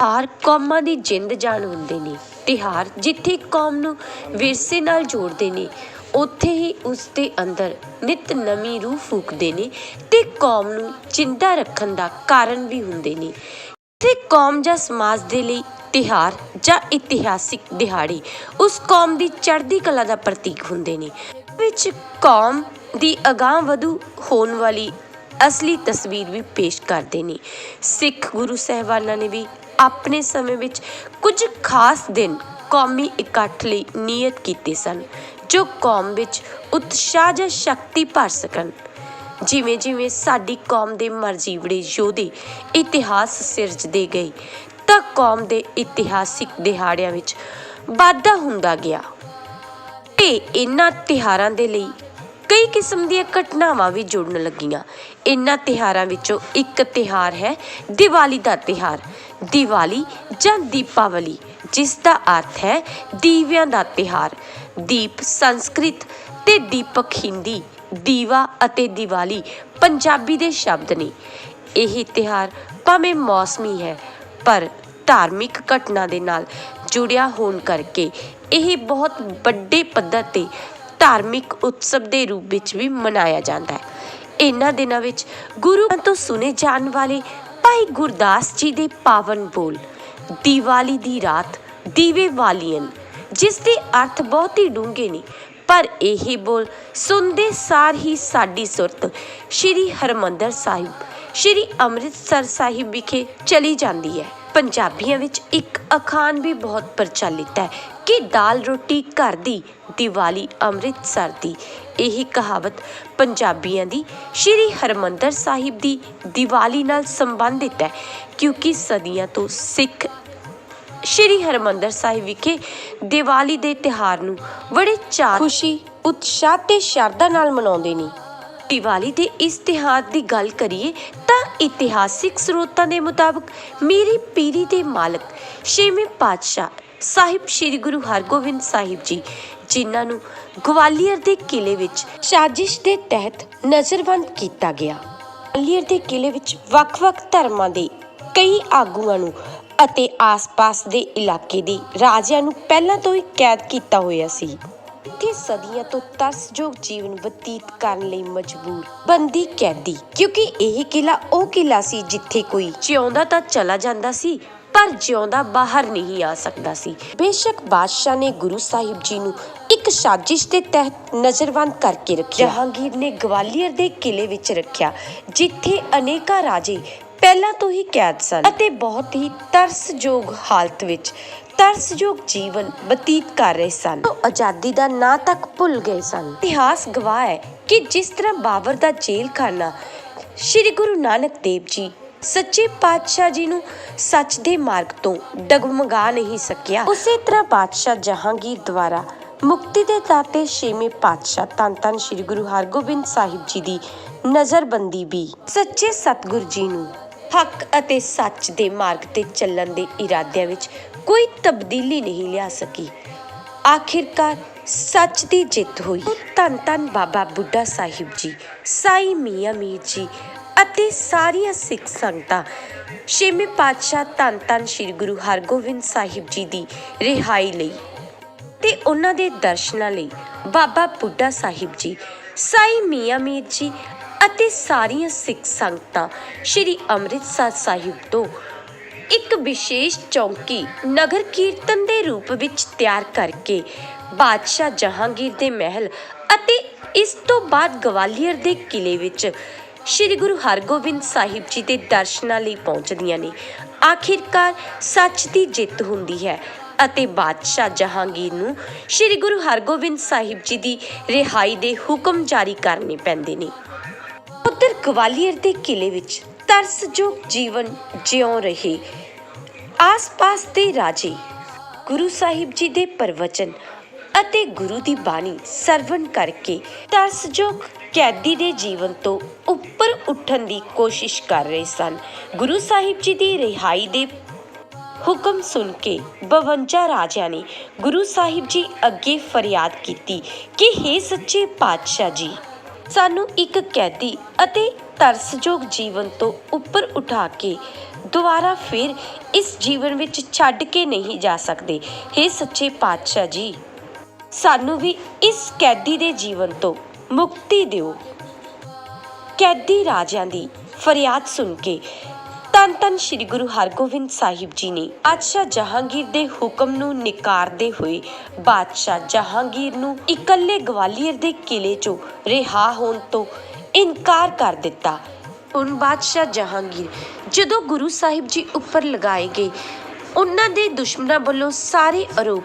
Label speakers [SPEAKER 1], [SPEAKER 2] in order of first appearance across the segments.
[SPEAKER 1] ਤਿਉਹਾਰ ਕੌਮਾਂ ਦੀ ਜਿੰਦ ਜਾਨ ਹੁੰਦੇ ਨੇ। ਤਿਉਹਾਰ ਜਿੱਥੇ ਕੌਮ ਨੂੰ ਵਿਰਸੇ ਨਾਲ ਜੋੜਦੇ ਨੇ, ਉੱਥੇ ਹੀ ਉਸ ਦੇ ਅੰਦਰ ਨਿਤ ਨਵੀਂ ਰੂਹ ਫੂਕਦੇ ਨੇ ਤੇ ਕੌਮ ਨੂੰ ਜਿੰਦਾ ਰੱਖਣ ਦਾ ਕਾਰਨ ਵੀ ਹੁੰਦੇ ਨੇ। ਤੇ ਕੌਮ ਜਾਂ ਸਮਾਜ ਦੇ ਲਈ ਤਿਉਹਾਰ ਜਾਂ ਇਤਿਹਾਸਿਕ ਦਿਹਾੜੇ ਉਸ ਕੌਮ ਦੀ ਚੜ੍ਹਦੀ ਕਲਾ ਦਾ ਪ੍ਰਤੀਕ ਹੁੰਦੇ ਨੇ। ਵਿੱਚ ਕੌਮ ਦੀ ਅਗਾਂਹ ਵਧੂ ਹੋਣ ਵਾਲੀ ਅਸਲੀ ਤਸਵੀਰ ਵੀ ਪੇਸ਼ ਕਰਦੇ ਨੇ। ਸਿੱਖ ਗੁਰੂ ਸਾਹਿਬਾਨਾਂ ਨੇ ਵੀ ਆਪਣੇ ਸਮੇਂ ਵਿੱਚ ਕੁਝ ਖਾਸ ਦਿਨ ਕੌਮੀ ਇਕੱਠ ਲਈ ਨਿਯਤ ਕੀਤੇ ਸਨ, ਜੋ ਕੌਮ ਵਿੱਚ ਉਤਸ਼ਾਹ ਜਾਂ ਸ਼ਕਤੀ ਭਰ ਸਕਣ। ਜਿਵੇਂ ਜਿਵੇਂ ਸਾਡੀ ਕੌਮ ਦੇ ਮਰਜੀਵੜੇ ਯੋਧੇ ਇਤਿਹਾਸ ਸਿਰਜਦੇ ਗਏ, ਤਾਂ ਕੌਮ ਦੇ ਇਤਿਹਾਸਿਕ ਦਿਹਾੜਿਆਂ ਵਿੱਚ ਵਾਧਾ ਹੁੰਦਾ ਗਿਆ। ਤੇ ਇਹਨਾਂ ਤਿਹਾਰਾਂ ਦੇ ਲਈ ਕਈ ਕਿਸਮ ਦੀਆਂ ਘਟਨਾਵਾਂ ਵੀ ਜੁੜਨ ਲੱਗੀਆਂ। ਇਹਨਾਂ ਤਿਹਾਰਾਂ ਵਿੱਚੋਂ ਇੱਕ ਤਿਹਾਰ ਹੈ ਦੀਵਾਲੀ ਦਾ ਤਿਹਾਰ ਦੀਵਾਲੀ ਜਾਂ ਦੀਪਾਵਲੀ, ਜਿਸ ਦਾ ਅਰਥ ਹੈ ਦੀਵਿਆਂ ਦਾ ਤਿਹਾਰ ਦੀਪ ਸੰਸਕ੍ਰਿਤ ਤੇ ਦੀਪਕ ਹਿੰਦੀ, ਦੀਵਾ ਅਤੇ ਦੀਵਾਲੀ ਪੰਜਾਬੀ ਦੇ ਸ਼ਬਦ ਨੇ। ਇਹ ਤਿਹਾਰ ਭਾਵੇਂ ਮੌਸਮੀ ਹੈ, ਪਰ ਧਾਰਮਿਕ ਘਟਨਾ ਦੇ ਨਾਲ ਜੁੜਿਆ ਹੋਣ ਕਰਕੇ ਇਹ ਬਹੁਤ ਵੱਡੇ ਪੱਧਰ ਤੇ ਧਾਰਮਿਕ ਉਤਸਵ ਦੇ ਰੂਪ ਵਿੱਚ ਵੀ ਮਨਾਇਆ ਜਾਂਦਾ ਹੈ। ਇਹਨਾਂ ਦਿਨਾਂ ਵਿੱਚ ਗੁਰੂ ਤੋਂ ਸੁਨੇ ਜਾਣ ਵਾਲੇ ਭਾਈ ਗੁਰਦਾਸ ਜੀ ਦੇ ਪਾਵਨ ਬੋਲ, ਦੀਵਾਲੀ ਦੀ ਰਾਤ ਦੀਵੇ ਵਾਲੀਅਨ ਜਿਸ ਦੇ ਅਰਥ ਬਹੁਤ ਹੀ ਡੂੰਘੇ ਨੇ, ਪਰ ਇਹ ਬੋਲ ਸੁਣਦੇ ਸਾਰ ਹੀ ਸਾਡੀ ਸੁਰਤ ਸ਼੍ਰੀ ਹਰਮੰਦਰ ਸਾਹਿਬ, ਸ਼੍ਰੀ ਅੰਮ੍ਰਿਤਸਰ ਸਾਹਿਬ ਵਿਖੇ ਚਲੀ ਜਾਂਦੀ ਹੈ। ਪੰਜਾਬੀਆਂ ਵਿੱਚ ਇੱਕ ਅਖਾਣ ਵੀ ਬਹੁਤ ਪ੍ਰਚਲਿਤ ਹੈ ਕਿ ਦਾਲ ਰੋਟੀ ਘਰ ਦੀ ਦੀਵਾਲੀ ਅੰਮ੍ਰਿਤਸਰ ਦੀ। ਇਹ ਕਹਾਵਤ ਪੰਜਾਬੀਆਂ ਦੀ ਸ਼੍ਰੀ ਹਰਮੰਦਰ ਸਾਹਿਬ ਦੀ ਦੀਵਾਲੀ ਨਾਲ ਸੰਬੰਧਿਤ ਹੈ, ਕਿਉਂਕਿ ਸਦੀਆਂ ਤੋਂ ਸਿੱਖ ਸ਼੍ਰੀ ਹਰਮੰਦਰ ਸਾਹਿਬ ਵਿਖੇ ਦੀਵਾਲੀ ਦੇ ਤਿਹਾਰ ਨੂੰ ਬੜੇ ਚਾਅ, ਖੁਸ਼ੀ, ਉਤਸ਼ਾਹ ਤੇ ਸ਼ਰਧਾ ਨਾਲ ਮਨਾਉਂਦੇ ਨੇ। ਦੀਵਾਲੀ ਦੇ ਇਸ ਤਿਹਾਰ ਦੀ ਗੱਲ ਕਰੀਏ ਤਾਂ ਇਤਿਹਾਸਿਕ ਸਰੋਤਾਂ ਦੇ ਮੁਤਾਬਕ ਮੇਰੀ ਪੀਰੀ ਦੇ ਮਾਲਕ ਛੇਵੇਂ ਪਾਤਸ਼ਾਹ ਸਾਹਿਬ ਸ੍ਰੀ ਗੁਰੂ ਹਰਗੋਬਿੰਦ ਸਾਹਿਬ ਜੀ, ਜਿਨ੍ਹਾਂ ਨੂੰ ਗਵਾਲੀਅਰ ਦੇ ਕਿਲੇ ਵਿੱਚ ਸਾਜ਼ਿਸ਼ ਦੇ ਤਹਿਤ ਨਜ਼ਰਬੰਦ ਕੀਤਾ ਗਿਆ। ਗਵਾਲੀਅਰ ਦੇ ਕਿਲੇ ਵਿੱਚ ਵੱਖ-ਵੱਖ ਧਰਮਾਂ ਦੇ ਕਈ ਆਗੂਆਂ ਨੂੰ ਅਤੇ ਆਸ-ਪਾਸ ਦੇ ਇਲਾਕੇ ਦੇ ਰਾਜਿਆਂ ਨੂੰ ਪਹਿਲਾਂ ਤੋਂ ਹੀ ਕੈਦ ਕੀਤਾ ਹੋਇਆ ਸੀ। ਇੱਥੇ ਸਦੀਆਂ ਤੋਂ ਤਰਸਯੋਗ ਜੀਵਨ ਬਤੀਤ ਕਰਨ ਲਈ ਮਜਬੂਰ ਬੰਦੀ ਕੈਦੀ। ਕਿਉਂਕਿ ਇਹ ਕਿਲਾ ਉਹ ਕਿਲਾ ਸੀ ਜਿੱਥੇ ਕੋਈ ਜਿਉਂਦਾ ਤਾਂ ਚਲਾ ਜਾਂਦਾ ਸੀ ਪਰ ਜਿਉਂਦਾ ਬਾਹਰ ਨਹੀਂ ਆ ਸਕਦਾ ਸੀ। ਬੇਸ਼ੱਕ ਬਾਦਸ਼ਾਹ ਨੇ ਗੁਰੂ ਸਾਹਿਬ ਜੀ ਨੂੰ ਇੱਕ ਸਾਜ਼ਿਸ਼ ਦੇ ਤਹਿਤ ਨਜ਼ਰਬੰਦ ਕਰਕੇ ਰੱਖਿਆ। ਜਹਾਂਗੀਰ ਨੇ ਗਵਾਲੀਅਰ ਦੇ ਕਿਲੇ ਵਿੱਚ ਰੱਖਿਆ ਜਿੱਥੇ ਅਨੇਕਾਂ ਰਾਜੇ ਪਹਿਲਾਂ ਤੋਂ ਹੀ ਕੈਦ ਸਨ ਅਤੇ ਬਹੁਤ ਹੀ ਤਰਸਯੋਗ ਹਾਲਤ ਵਿੱਚ ਤਰਸਯੋਗ ਜੀਵਨ ਬਤੀਤ ਕਰ ਰਹੇ ਸਨ। ਉਹ ਆਜ਼ਾਦੀ ਦਾ ਨਾਂ ਤੱਕ ਭੁੱਲ ਗਏ ਸਨ। ਇਤਿਹਾਸ ਗਵਾਹ ਹੈ ਕਿ ਜਿਸ ਤਰ੍ਹਾਂ ਬਾਬਰ ਦਾ ਜੇਲ੍ਹ ਖਾਨਾ ਸ੍ਰੀ ਗੁਰੂ ਨਾਨਕ ਦੇਵ ਜੀ ਸੱਚੇ ਪਾਤਸ਼ਾਹ ਜੀ ਨੂੰ ਸੱਚ ਦੇ ਮਾਰਗ ਤੋਂ ਡਗਮਗਾ ਨਹੀਂ ਸਕਿਆ। ਉਸੇ ਤਰ੍ਹਾਂ ਬਾਦਸ਼ਾਹ ਜਹਾਂਗੀਰ ਦੁਆਰਾ ਮੁਕਤੀ ਦੇ ਦਾਤੇ ਛੇਵੇਂ ਪਾਤਸ਼ਾਹ ਧੰਨ ਧੰਨ ਸ੍ਰੀ ਗੁਰੂ ਹਰਗੋਬਿੰਦ ਸਾਹਿਬ ਜੀ ਦੀ ਨਜ਼ਰਬੰਦੀ ਵੀ। ਸੱਚੇ ਸਤਿਗੁਰ ਜੀ ਨੂੰ ਹੱਕ ਅਤੇ ਸੱਚ ਦੇ ਮਾਰਗ ਤੇ ਚੱਲਣ ਦੇ ਇਰਾਦਿਆਂ ਵਿੱਚ ਕੋਈ ਤਬਦੀਲੀ ਨਹੀਂ ਲਿਆ ਸਕੀ। ਆਖਿਰਕਾਰ ਸੱਚ ਦੀ ਜਿੱਤ ਹੋਈ। ਧੰਨ ਧੰਨ ਬਾਬਾ ਬੁੱਢਾ ਸਾਹਿਬ ਜੀ ਸਾਈ ਮੀਆਂ ਮੀਰ ਜੀ ਅਤੇ ਸਾਰੀਆਂ ਸਿੱਖ ਸੰਗਤਾਂ। ਛੇਵੇਂ ਪਾਤਸ਼ਾਹ ਧੰਨ ਧੰਨ ਸ੍ਰੀ ਗੁਰੂ ਹਰਗੋਬਿੰਦ ਸਾਹਿਬ ਜੀ ਦੀ ਰਿਹਾਈ ਲਈ ਤੇ ਉਹਨਾਂ ਦੇ ਦਰਸ਼ਨਾਂ ਲਈ ਬਾਬਾ ਬੁੱਢਾ ਸਾਹਿਬ ਜੀ, ਸਾਈ ਮੀਆਂ ਮੀਰ ਜੀ ਅਤੇ ਸਾਰੀਆਂ ਸਿੱਖ ਸੰਗਤਾਂ ਸ੍ਰੀ ਅੰਮ੍ਰਿਤਸਰ ਸਾਹਿਬ ਤੋਂ ਇੱਕ ਵਿਸ਼ੇਸ਼ ਚੌਂਕੀ ਨਗਰ ਕੀਰਤਨ ਦੇ ਰੂਪ ਵਿੱਚ ਤਿਆਰ ਕਰਕੇ ਬਾਦਸ਼ਾਹ ਜਹਾਂਗੀਰ ਦੇ ਮਹਿਲ ਅਤੇ ਇਸ ਤੋਂ ਬਾਅਦ ਗਵਾਲੀਅਰ ਦੇ ਕਿਲੇ ਵਿੱਚ ਸ੍ਰੀ ਗੁਰੂ ਹਰਗੋਬਿੰਦ ਸਾਹਿਬ ਜੀ ਦੇ ਦਰਸ਼ਨਾਂ ਲਈ ਪਹੁੰਚਦੀਆਂ ਨੇ। ਆਖਿਰਕਾਰ ਸੱਚ ਦੀ ਜਿੱਤ ਹੁੰਦੀ ਹੈ ਅਤੇ ਬਾਦਸ਼ਾਹ ਜਹਾਂਗੀਰ ਨੂੰ ਸ੍ਰੀ ਗੁਰੂ ਹਰਗੋਬਿੰਦ ਸਾਹਿਬ ਜੀ ਦੀ ਰਿਹਾਈ ਦੇ ਹੁਕਮ ਜਾਰੀ ਕਰਨੇ ਪੈਂਦੇ ਨੇ। ਉੱਤਰ ਗਵਾਲੀਅਰ ਦੇ ਕਿਲੇ ਵਿੱਚ ਤਰਸਯੋਗ ਜੀਵਨ ਜਿਉ ਰਹੇ। ਆਸ-ਪਾਸ ਦੇ ਰਾਜੇ ਗੁਰੂ ਸਾਹਿਬ ਜੀ ਦੇ ਪ੍ਰਵਚਨ ਅਤੇ ਗੁਰੂ ਦੀ ਬਾਣੀ ਸਰਵਣ ਕਰਕੇ ਤਰਸਯੋਗ ਕੈਦੀ ਦੇ ਜੀਵਨ ਤੋਂ ਉੱਪਰ ਉੱਠਣ ਦੀ ਕੋਸ਼ਿਸ਼ ਕਰ ਰਹੇ ਸਨ। ਗੁਰੂ ਸਾਹਿਬ ਜੀ ਦੀ ਰਿਹਾਈ ਦੇ ਹੁਕਮ ਸੁਣ ਕੇ 52 ਰਾਜਿਆਂ ਨੇ ਗੁਰੂ ਸਾਹਿਬ ਜੀ ਅੱਗੇ ਫਰਿਆਦ ਕੀਤੀ ਕਿ हे ਸੱਚੇ ਪਾਤਸ਼ਾਹ ਜੀ, ਸਾਨੂੰ ਇੱਕ ਕੈਦੀ ਅਤੇ ਤਰਸਯੋਗ ਜੀਵਨ ਤੋਂ ਉੱਪਰ ਉਠਾ ਕੇ ਦੁਬਾਰਾ ਫਿਰ ਇਸ ਜੀਵਨ ਵਿੱਚ ਛੱਡ ਕੇ ਨਹੀਂ ਜਾ ਸਕਦੇ। हे ਸੱਚੇ ਪਾਤਸ਼ਾਹ ਜੀ ਸਾਨੂੰ ਵੀ ਇਸ ਕੈਦੀ ਦੇ ਜੀਵਨ ਤੋਂ ਮੁਕਤੀ ਦਿਓ। ਕੈਦੀ ਰਾਜਿਆਂ ਦੀ ਫਰਿਆਦ ਸੁਣ ਕੇ ਤਨ ਤਨ ਸ੍ਰੀ ਗੁਰੂ ਹਰਗੋਬਿੰਦ ਸਾਹਿਬ ਜੀ ਨੇ ਬਾਦਸ਼ਾਹ ਜਹਾਂਗੀਰ ਦੇ ਹੁਕਮ ਨੂੰ ਨਿਕਾਰਦੇ ਹੋਏ ਬਾਦਸ਼ਾਹ ਜਹਾਂਗੀਰ ਨੂੰ ਇਕੱਲੇ ਗਵਾਲੀਅਰ ਦੇ ਕਿਲੇ 'ਚੋਂ ਰਿਹਾ ਹੋਣ ਤੋਂ ਇਨਕਾਰ ਕਰ ਦਿੱਤਾ। ਹੁਣ ਬਾਦਸ਼ਾਹ ਜਹਾਂਗੀਰ ਜਦੋਂ ਗੁਰੂ ਸਾਹਿਬ ਜੀ ਉੱਪਰ ਲਗਾਏ ਗਏ, ਉਹਨਾਂ ਦੇ ਦੁਸ਼ਮਣਾਂ ਵੱਲੋਂ ਸਾਰੇ ਆਰੋਪ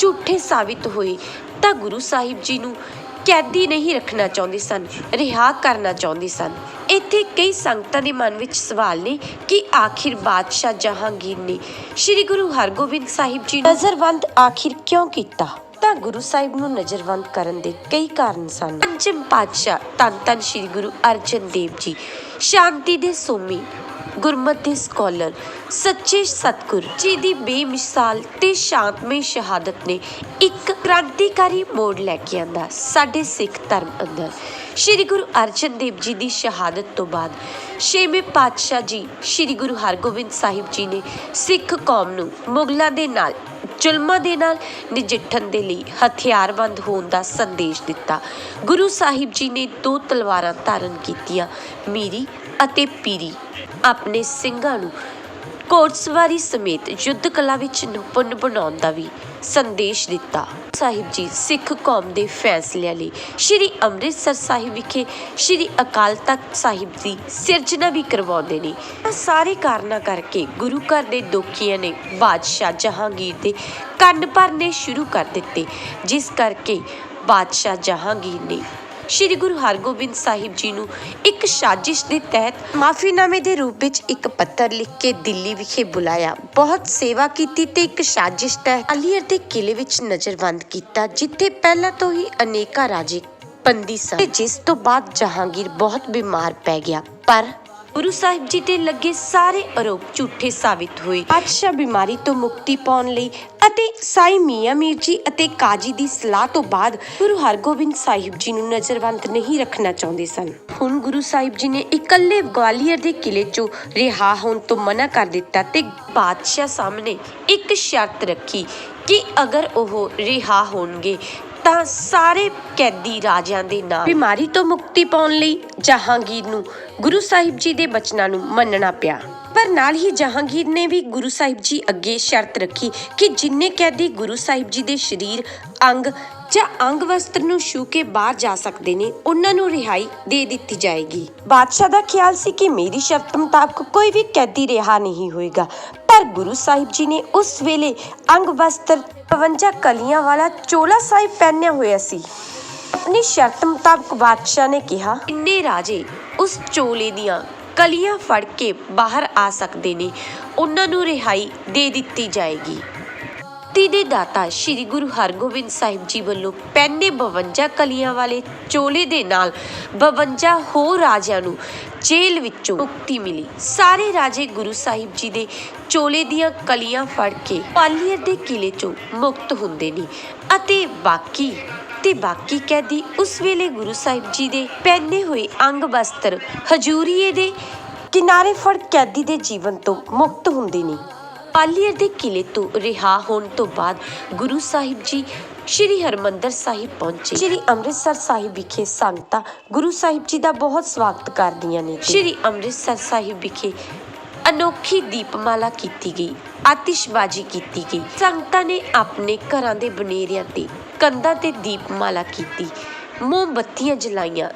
[SPEAKER 1] ਝੂਠੇ ਸਾਬਿਤ ਹੋਏ ਤਾਂ ਗੁਰੂ ਸਾਹਿਬ ਜੀ ਨੂੰ ਕੈਦੀ ਨਹੀਂ ਰੱਖਣਾ ਚਾਹੁੰਦੇ ਸਨ, ਰਿਹਾ ਕਰਨਾ ਚਾਹੁੰਦੇ ਸਨ। ਇੱਥੇ ਕਈ ਸੰਗਤਾਂ ਦੇ ਮਨ ਵਿੱਚ ਸਵਾਲ ਨੇ ਕਿ ਆਖਿਰ ਬਾਦਸ਼ਾਹ ਜਹਾਂਗੀਰ ਨੇ ਸ੍ਰੀ ਗੁਰੂ ਹਰਗੋਬਿੰਦ ਸਾਹਿਬ ਜੀ ਨੂੰ ਨਜ਼ਰਬੰਦ ਆਖਿਰ ਕਿਉਂ ਕੀਤਾ? ਤਾਂ ਗੁਰੂ ਸਾਹਿਬ ਨੂੰ ਨਜ਼ਰਬੰਦ ਕਰਨ ਦੇ ਕਈ ਕਾਰਨ ਸਨ। ਪੰਚਮ ਪਾਤਸ਼ਾਹ ਤਨ ਧੰਨ ਸ੍ਰੀ ਗੁਰੂ ਅਰਜਨ ਦੇਵ ਜੀ, ਸ਼ਾਂਤੀ ਦੇ ਸੋਮੀ ਗੁਰਮਤਿ ਦੇ ਸਕਾਲਰ, ਸੱਚੇ ਸਤਗੁਰ ਜੀ ਦੀ ਬੇਮਿਸਾਲ ਤੇ ਸ਼ਾਂਤਮਈ ਸ਼ਹਾਦਤ ਨੇ ਇੱਕ ਕ੍ਰਾਂਤੀਕਾਰੀ ਮੋੜ ਲੈ ਕੇ ਆਂਦਾ ਸਾਡੇ ਸਿੱਖ ਧਰਮ ਅੰਦਰ। ਸ਼੍ਰੀ ਗੁਰੂ ਅਰਜਨ ਦੇਵ ਜੀ ਦੀ ਸ਼ਹਾਦਤ ਤੋਂ ਬਾਅਦ ਛੇਵੇਂ ਪਾਤਸ਼ਾਹ ਜੀ ਸ਼੍ਰੀ ਗੁਰੂ ਹਰਗੋਬਿੰਦ ਸਾਹਿਬ ਜੀ ਨੇ ਸਿੱਖ ਕੌਮ ਨੂੰ ਮੁਗਲਾਂ ਦੇ ਨਾਲ, ਜ਼ੁਲਮਾਂ ਦੇ ਨਾਲ ਨਜਿੱਠਣ ਦੇ ਲਈ ਹਥਿਆਰਬੰਦ ਹੋਣ ਦਾ ਸੰਦੇਸ਼ ਦਿੱਤਾ। ਗੁਰੂ ਸਾਹਿਬ ਜੀ ਨੇ ਦੋ ਤਲਵਾਰਾਂ ਧਾਰਨ ਕੀਤੀਆਂ, ਮੀਰੀ ਅਤੇ ਪੀਰੀ। ਆਪਣੇ ਸਿੰਘਾਂ ਨੂੰ ਘੋੜਸਵਾਰੀ ਸਮੇਤ ਯੁੱਧ ਕਲਾ ਵਿੱਚ ਨਿਪੁੰਨ ਬਣਾਉਣ ਦਾ ਵੀ ਸੰਦੇਸ਼ ਦਿੱਤਾ। ਸਾਹਿਬ ਜੀ, ਸਿੱਖ ਕੌਮ ਦੇ ਫੈਸਲਿਆਂ ਲਈ ਸ਼੍ਰੀ ਅੰਮ੍ਰਿਤਸਰ ਸਾਹਿਬ ਵਿਖੇ ਸ਼੍ਰੀ ਅਕਾਲ ਤਖਤ ਸਾਹਿਬ ਦੀ ਸਿਰਜਣਾ ਵੀ ਕਰਵਾਉਂਦੇ ਨੇ। ਇਹ ਸਾਰੇ ਕਾਰਨਾਂ ਕਰਕੇ ਗੁਰੂ ਘਰ ਦੇ ਦੋਖੀਆਂ ਨੇ ਬਾਦਸ਼ਾਹ ਜਹਾਂਗੀਰ ਦੇ ਕੰਨ ਭਰਨੇ ਸ਼ੁਰੂ ਕਰ ਦਿੱਤੇ, ਜਿਸ ਕਰਕੇ ਬਾਦਸ਼ਾਹ ਜਹਾਂਗੀਰ ਨੇ ਸ਼੍ਰੀ ਗੁਰੂ ਹਰਗੋਬਿੰਦ ਸਾਹਿਬ ਜੀ ਨੂੰ ਇੱਕ ਸਾਜ਼ਿਸ਼ ਦੇ ਤਹਿਤ ਮਾਫੀਨਾਮੇ ਦੇ ਰੂਪ ਵਿੱਚ ਇੱਕ ਪੱਤਰ ਲਿਖ ਕੇ ਦਿੱਲੀ ਵਿਖੇ ਬੁਲਾਇਆ। ਬਹੁਤ ਸੇਵਾ ਕੀਤੀ ਤੇ ਇੱਕ ਸਾਜ਼ਿਸ਼ ਤਹਿਤ ਅਲੀਅਰ ਦੇ ਕਿਲੇ ਵਿੱਚ ਨਜ਼ਰਬੰਦ ਕੀਤਾ, ਜਿੱਥੇ ਪਹਿਲਾਂ ਤੋਂ ਹੀ ਅਨੇਕਾਂ ਰਾਜੇ ਬੰਦੀ ਸਨ ਜਿਸ ਤੋਂ ਬਾਅਦ ਜਹਾਂਗੀਰ ਬਹੁਤ ਬਿਮਾਰ ਪੈ ਗਿਆ। ਪਰ ਗੁਰੂ ਸਾਹਿਬ ਜੀ ਤੇ ਲੱਗੇ ਸਾਰੇ ਆਰੋਪ ਝੂਠੇ ਸਾਬਿਤ ਹੋਏ। ਬਾਦਸ਼ਾਹ ਬਿਮਾਰੀ ਤੋਂ ਮੁਕਤੀ ਪਾਉਣ ਲਈ ਅਤੇ ਸਾਈ ਮੀਆਂ ਮੀਰ ਜੀ ਅਤੇ ਕਾਜੀ ਦੀ ਸਲਾਹ ਤੋਂ ਬਾਅਦ ਗੁਰੂ ਹਰਗੋਬਿੰਦ ਸਾਹਿਬ ਜੀ ਨੂੰ ਨਜ਼ਰਬੰਦ ਨਹੀਂ ਰੱਖਣਾ ਚਾਹੁੰਦੇ ਸਨ। ਹੁਣ ਗੁਰੂ ਸਾਹਿਬ ਜੀ ਨੇ ਇਕੱਲੇ ਗਵਾਲੀਅਰ ਦੇ ਕਿਲੇ 'ਚੋਂ ਰਿਹਾ ਹੋਣ ਤੋਂ ਮਨਾ ਕਰ ਦਿੱਤਾ ਤੇ ਬਾਦਸ਼ਾਹ ਸਾਹਮਣੇ ਇੱਕ ਸ਼ਰਤ ਰੱਖੀ ਕਿ ਅਗਰ ਉਹ ਰਿਹਾ ਹੋਣਗੇ ਤਾਂ ਸਾਰੇ ਕੈਦੀ ਰਾਜਿਆਂ ਦੇ ਨਾਲ। ਬਿਮਾਰੀ ਤੋਂ ਮੁਕਤੀ ਪਾਉਣ ਲਈ ਜਹਾਂਗੀਰ ਨੂੰ ਗੁਰੂ ਸਾਹਿਬ ਜੀ ਦੇ ਬਚਨਾਂ ਨੂੰ ਮੰਨਣਾ ਪਿਆ। ਪਰ ਨਾਲ ਹੀ ਜਹਾਂਗੀਰ ਨੇ ਵੀ ਗੁਰੂ ਸਾਹਿਬ ਜੀ ਅੱਗੇ ਸ਼ਰਤ ਰੱਖੀ ਕਿ ਜਿੰਨੇ ਕੈਦੀ ਗੁਰੂ ਸਾਹਿਬ ਜੀ ਦੇ ਸਰੀਰ ਅੰਗ ਜਾਂ ਅੰਗ ਵਸਤਰ ਨੂੰ ਛੂ ਕੇ ਬਾਹਰ ਜਾ ਸਕਦੇ ਨੇ ਉਹਨਾਂ ਨੂੰ ਰਿਹਾਈ ਦੇ ਦਿੱਤੀ ਜਾਏਗੀ। ਬਾਦਸ਼ਾਹ ਦਾ ਖਿਆਲ ਸੀ ਕਿ ਮੇਰੀ ਸ਼ਰਤ ਮੁਤਾਬਕ ਕੋਈ ਵੀ ਕੈਦੀ ਰਿਹਾ ਨਹੀਂ ਹੋਏਗਾ। ਪਰ ਗੁਰੂ ਸਾਹਿਬ ਜੀ ਨੇ ਉਸ ਵੇਲੇ ਅੰਗ ਵਸਤਰ 52 ਕਲੀਆਂ ਵਾਲਾ ਚੋਲਾ ਸਾਹਿਬ ਪਹਿਨਿਆ ਹੋਇਆ ਸੀ। ਆਪਣੀ ਸ਼ਰਤ ਮੁਤਾਬਕ ਬਾਦਸ਼ਾਹ ਨੇ ਕਿਹਾ, ਇੰਨੇ ਰਾਜੇ ਉਸ ਚੋਲੇ ਦੀਆਂ ਕਲੀਆਂ ਫੜ ਕੇ ਬਾਹਰ ਆ ਸਕਦੇ ਨੇ। ਉਹਨਾਂ ਨੂੰ ਰਿਹਾਈ ਦੇ ਦਿੱਤੀ ਜਾਏਗੀ। ਤੀ ਦੇ ਦਾਤਾ ਸ੍ਰੀ ਗੁਰੂ ਹਰਗੋਬਿੰਦ ਸਾਹਿਬ ਜੀ ਵੱਲੋਂ ਪਹਿਨੇ 52 ਕਲੀਆਂ ਵਾਲੇ ਚੋਲੇ ਦੇ ਨਾਲ 52 ਹੋਰ ਰਾਜਿਆਂ ਨੂੰ ਜੇਲ੍ਹ ਵਿੱਚੋਂ ਮੁਕਤੀ ਮਿਲੀ। ਸਾਰੇ ਰਾਜੇ ਗੁਰੂ ਸਾਹਿਬ ਜੀ ਦੇ ਚੋਲੇ ਦੀਆਂ ਕਲੀਆਂ ਫੜ ਕੇ ਪਾਲੀਅਰ ਦੇ ਕਿਲੇ ਚੋਂ ਮੁਕਤ ਹੁੰਦੇ ਨੇ ਅਤੇ ਬਾਕੀ ਤੇ ਬਾਕੀ ਕੈਦੀ ਉਸ ਵੇਲੇ ਗੁਰੂ ਸਾਹਿਬ ਜੀ ਦੇ ਪਹਿਨੇ ਹੋਏ ਅੰਗ ਵਸਤਰ ਹਜੂਰੀਏ ਦੇ ਕਿਨਾਰੇ ਫੜ ਕੈਦੀ ਦੇ ਜੀਵਨ ਤੋਂ ਮੁਕਤ ਹੁੰਦੇ ਨੇ। ਪਾਲੀਅਰ ਦੇ ਕਿਲੇ ਤੋਂ ਰਿਹਾ ਹੋਣ ਤੋਂ ਬਾਅਦ ਗੁਰੂ ਸਾਹਿਬ ਜੀ ਸ਼੍ਰੀ ਹਰਮੰਦਰ ਸਾਹਿਬ ਪਹੁੰਚੇ। ਸ਼੍ਰੀ ਅੰਮ੍ਰਿਤਸਰ ਸਾਹਿਬ ਵਿਖੇ ਸੰਗਤਾਂ ਗੁਰੂ ਸਾਹਿਬ ਜੀ ਦਾ ਬਹੁਤ ਸਵਾਗਤ ਕਰਦੀਆਂ ਨੇ। ਸ਼੍ਰੀ ਅੰਮ੍ਰਿਤਸਰ ਸਾਹਿਬ ਵਿਖੇ ਅਨੋਖੀ ਦੀਪਮਾਲਾ ਕੀਤੀ ਗਈ, ਆਤਿਸ਼ਬਾਜ਼ੀ ਕੀਤੀ ਗਈ। ਸੰਗਤਾਂ ਨੇ ਆਪਣੇ ਘਰਾਂ ਦੇ ਬਨੇਰਿਆਂ ਤੇ ਕੰਧਾਂ ਤੇ ਦੀਪਮਾਲਾ ਕੀਤੀ, ਮੋਮਬੱਤੀਆਂ ਜਲਾਈਆਂ,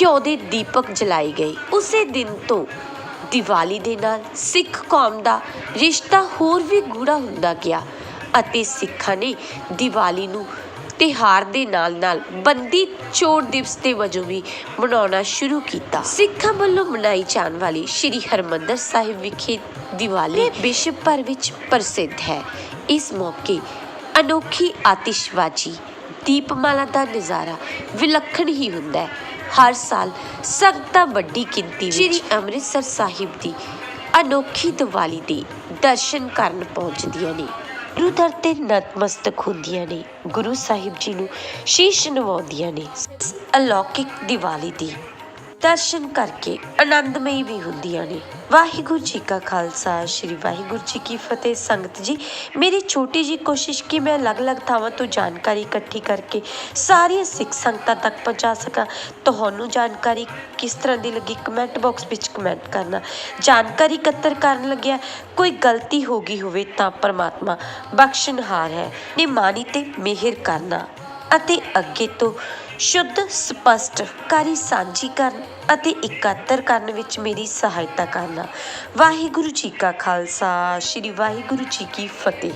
[SPEAKER 1] ਘਿਓ ਦੇ ਦੀਪਕ ਜਲਾਏ ਗਏ। ਉਸੇ ਦਿਨ ਤੋਂ ਦੀਵਾਲੀ ਦੇ ਨਾਲ ਸਿੱਖ ਕੌਮ ਦਾ ਰਿਸ਼ਤਾ ਹੋਰ ਵੀ ਗੂੜਾ ਹੁੰਦਾ ਗਿਆ ਅਤੇ ਸਿੱਖਾਂ ਨੇ ਦੀਵਾਲੀ ਨੂੰ ਤਿਹਾਰ ਦੇ ਨਾਲ-ਨਾਲ ਬੰਦੀ ਛੋੜ ਦਿਵਸ ਦੇ ਵਜੋਂ ਵੀ ਮਨਾਉਣਾ ਸ਼ੁਰੂ ਕੀਤਾ। ਸਿੱਖਾਂ ਵੱਲੋਂ ਮਨਾਈ ਜਾਣ ਵਾਲੀ ਸ੍ਰੀ ਹਰਮੰਦਰ ਸਾਹਿਬ ਵਿਖੇ ਦੀਵਾਲੀ ਵਿਸ਼ਵ ਭਰ ਵਿੱਚ ਪ੍ਰਸਿੱਧ ਹੈ। ਇਸ ਮੌਕੇ ਅਨੋਖੀ ਆਤਿਸ਼ਬਾਜ਼ੀ, ਦੀਪਮਾਲਾ ਦਾ ਨਜ਼ਾਰਾ ਵਿਲੱਖਣ ਹੀ ਹੁੰਦਾ ਹੈ। ਹਰ ਸਾਲ ਸੰਗਤਾਂ ਵੱਡੀ ਗਿਣਤੀ ਵਿੱਚ ਸ੍ਰੀ ਅੰਮ੍ਰਿਤਸਰ ਸਾਹਿਬ ਦੀ ਅਨੋਖੀ ਦੀਵਾਲੀ ਦੇ ਦਰਸ਼ਨ ਕਰਨ ਪਹੁੰਚਦੀਆਂ ਨੇ। ਗੁਰੂ ਦਰ ਤੇ ਨਤਮਸਤਕ ਹੁੰਦੀਆਂ ਨੇ। ਗੁਰੂ ਸਾਹਿਬ ਜੀ ਨੂੰ ਸ਼ੀਸ਼ ਨਵਾਉਂਦੀਆਂ ਨੇ। ਅਲੌਕਿਕ ਦੀਵਾਲੀ ਦੀ ਦਰਸ਼ਨ ਕਰਕੇ ਆਨੰਦਮਈ ਵੀ ਹੁੰਦੀਆਂ ਨੇ। ਵਾਹਿਗੁਰੂ ਜੀ ਕਾ ਖਾਲਸਾ, ਸ੍ਰੀ ਵਾਹਿਗੁਰੂ ਜੀ ਕੀ ਫਤਿਹ। ਸੰਗਤ ਜੀ, ਮੇਰੀ ਛੋਟੀ ਜੀ ਕੋਸ਼ਿਸ਼ ਕਿ ਮੈਂ ਅਲੱਗ-ਅਲੱਗ ਥਾਵਾਂ ਤੋਂ ਜਾਣਕਾਰੀ ਇਕੱਠੀ ਕਰਕੇ ਸਾਰੀਆਂ ਸਿੱਖ ਸੰਗਤਾਂ ਤੱਕ ਪਹੁੰਚਾ ਸਕਾਂ। ਤੁਹਾਨੂੰ ਜਾਣਕਾਰੀ ਕਿਸ ਤਰ੍ਹਾਂ ਦੀ ਲੱਗੀ ਕਮੈਂਟ ਬਾਕਸ ਵਿੱਚ ਕਮੈਂਟ ਕਰਨਾ। ਜਾਣਕਾਰੀ ਇਕੱਤਰ ਕਰਨ ਲੱਗਿਆ, ਕੋਈ ਗਲਤੀ ਹੋ ਗਈ ਹੋਵੇ ਤਾਂ ਪਰਮਾਤਮਾ ਬਖਸ਼ਣਹਾਰ ਹੈ। ਨਿਮਾਨੀ ਤੇ ਮਿਹਰ ਕਰਨਾ। ਅਤੇ ਅੱਗੇ ਤੋਂ ਸ਼ੁੱਧ ਸਪਸ਼ਟਕਾਰੀ ਸਾਂਝੀ ਕਰਨ ਅਤੇ ਇਕੱਤਰ ਕਰਨ ਵਿੱਚ ਮੇਰੀ ਸਹਾਇਤਾ ਕਰਨਾ। ਵਾਹਿਗੁਰੂ ਜੀ ਕਾ ਖਾਲਸਾ, ਸ੍ਰੀ ਵਾਹਿਗੁਰੂ ਜੀ ਕੀ ਫਤਿਹ।